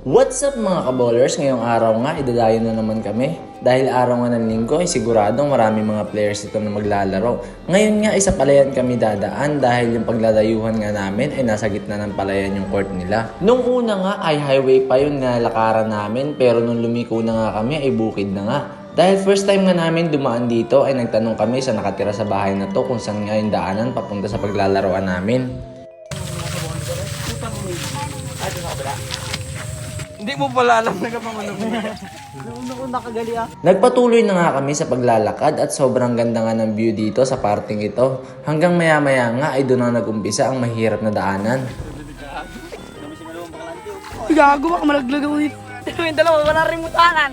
What's up mga kabowlers? Ngayong araw nga, idadayo na naman kami. Dahil araw nga ng linggo ay siguradong marami mga players ito na maglalaro. Ngayon nga, isa palayan kami dadaan dahil yung pagladayuhan nga namin ay nasa gitna ng palayan yung court nila. Nung una nga ay highway pa yung nalakaran namin pero nung lumiko na nga kami ay bukid na nga. Dahil first time nga namin dumaan dito ay nagtanong kami sa nakatira sa bahay na to kung saan nga yung daanan papunta sa paglalaroan namin. Hindi mo pala alam na kapang ano mo. Nagpatuloy na nga kami sa paglalakad at sobrang ganda nga ng view dito sa parting ito. Hanggang maya maya nga ay doon na nag-umpisa ang mahirap na daanan. Gago baka malaglag ako dito. Yung dalawa, wala rin mutanan.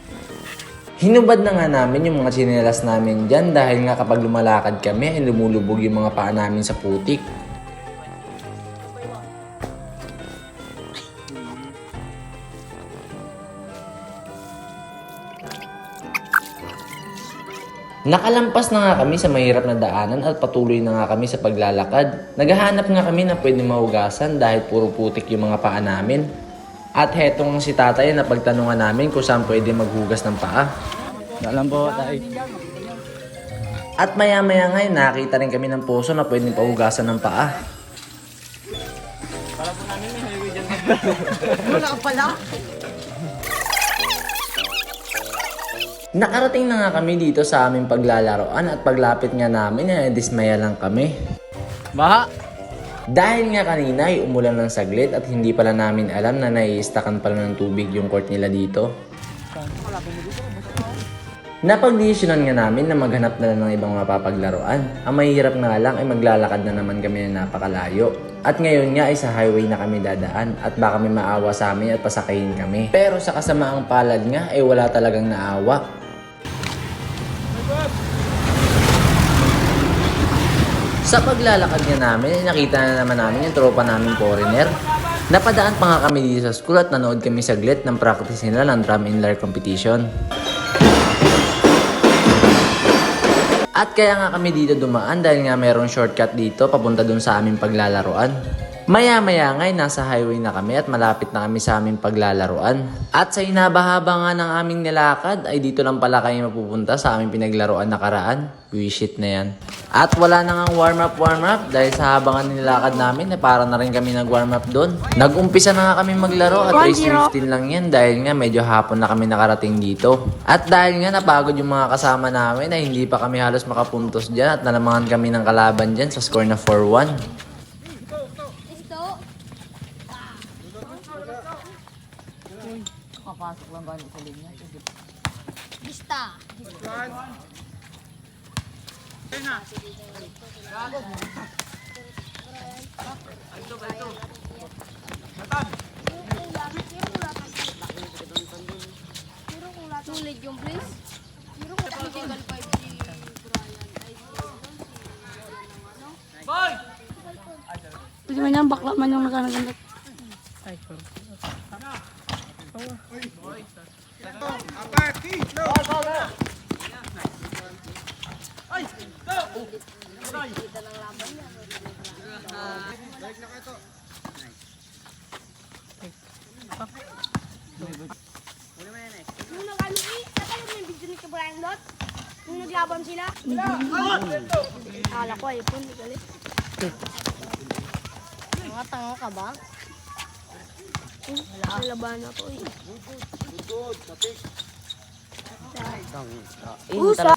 Hinubad na nga namin yung mga chinelas namin dyan dahil nga kapag lumalakad kami ay lumulubog yung mga paa namin sa putik. Nakalampas na nga kami sa mahirap na daanan at patuloy na nga kami sa paglalakad. Naghahanap nga kami na pwede mahugasan dahil puro putik yung mga paa namin. At hetong si tatay na pagtanungan namin kung saan pwede maghugas ng paa. Alam po tayo. At maya maya nga nakita rin kami ng puso na pwedeng pahugasan ng paa. Wala ka pala. Nakarating na nga kami dito sa aming paglalaroan at paglapit nga namin ay dismaya lang kami. Baha. Dahil nga kanina ay umulan ng saglit at hindi pala namin alam na nai-stackan pala ng tubig yung court nila dito. Napagdesisyonan nga namin na maghanap na lang ng ibang mapapaglaruan. Ang mahirap nga lang ay maglalakad na naman kami na napakalayo. At ngayon nga ay sa highway na kami dadaan at baka may maawa sa amin at pasakayin kami. Pero sa kasamaang palad nga ay wala talagang naawa. Sa paglalakad nga namin, nakita na naman namin yung tropa namin foreigner. Napadaan pa nga kami dito sa school at nanood kami saglit ng practice nila ng drum and lyre competition. At kaya nga kami dito dumaan dahil nga merong shortcut dito papunta dun sa aming paglalaroan. Maya-maya nga nasa highway na kami at malapit na kami sa aming paglalaroan. At sa hinabahaba nga ng aming nilakad ay dito lang pala kayo mapupunta sa aming pinaglaruan nakaraan. Wish na yan. At wala na nga warm up warm up dahil sa habang nga nilakad namin ay para na rin kami nag warm up doon. Nag-umpisa na nga kami maglaro at race 15 lang yan dahil nga medyo hapon na kami nakarating dito. At dahil nga napagod yung mga kasama namin ay hindi pa kami halos makapuntos dyan at nalamangan kami ng kalaban dyan sa score na 4-1. Kapasok lang ba sa linya? Bista. Sulit yung please. Pero kung physical 5 si Brian ay Pwede man yan, bakla man yung nagkanagandat. Nung nag-ano eh, nakala mo yung video ni Brian Lot? Nung naglaban sila? Akala ko ay po, hindi galit. Mga tanga ka ba? Wala ka laban ako eh. Usa!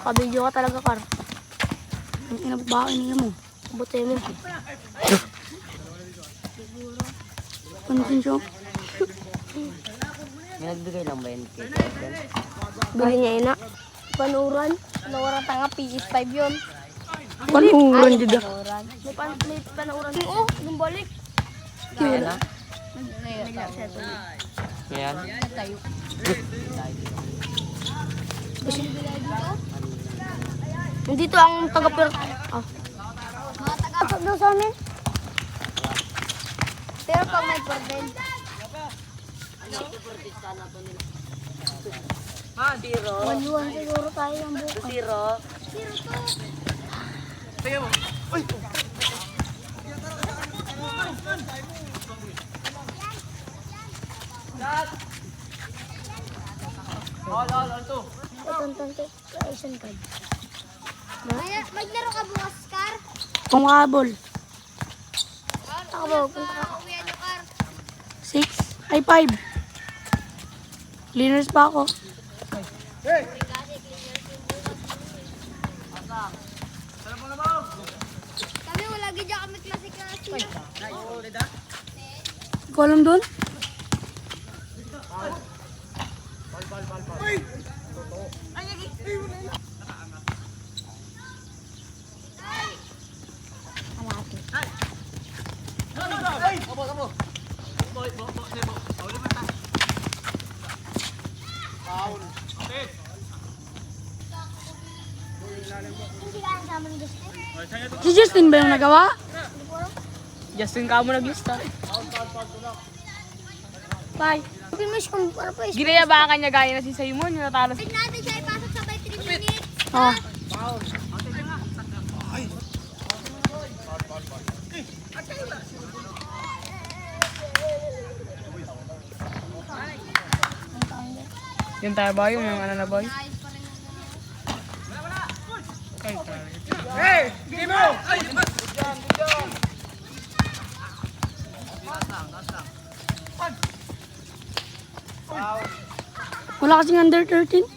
Kabidyo ka talaga, Kar. Ang inababain nila mo. Buti mo. Ano din siya? May nagbigay lang ba yun Bili niya ina. Panuran. Panuran tanga PS5 yun. Panuran dyan ah. Panuran. May, pan may panuran. Oo, nung balik. Kaya na? Kaya Nandito ang taga-per... Ah. Mga daw sa amin. Pero pag may problem. Zero. Maluwan siguro tayo ng bukas. Zero. Zero to. Tingnan mo. Uy! Dad! All, all, all, two. Tuntan ko, isang card. Maglaro ka bukas, Car? Kung habol. Takbo, punta ka. Six. Ay, five. Cleaners pa ako. Hey! Wala gidya kami klase-klase. Ko alam doon. Hindi Si Justin ba yung nagawa? Justin ka mo naglista. Bye. Mo siya kung ano pa is. Ginaya ba kanya gaya na si Simon yung natalo Wait natin siya ipasok sa by 3 minutes. Oh. Yung tayo ba yung ano na boy? Wala kasing under 13.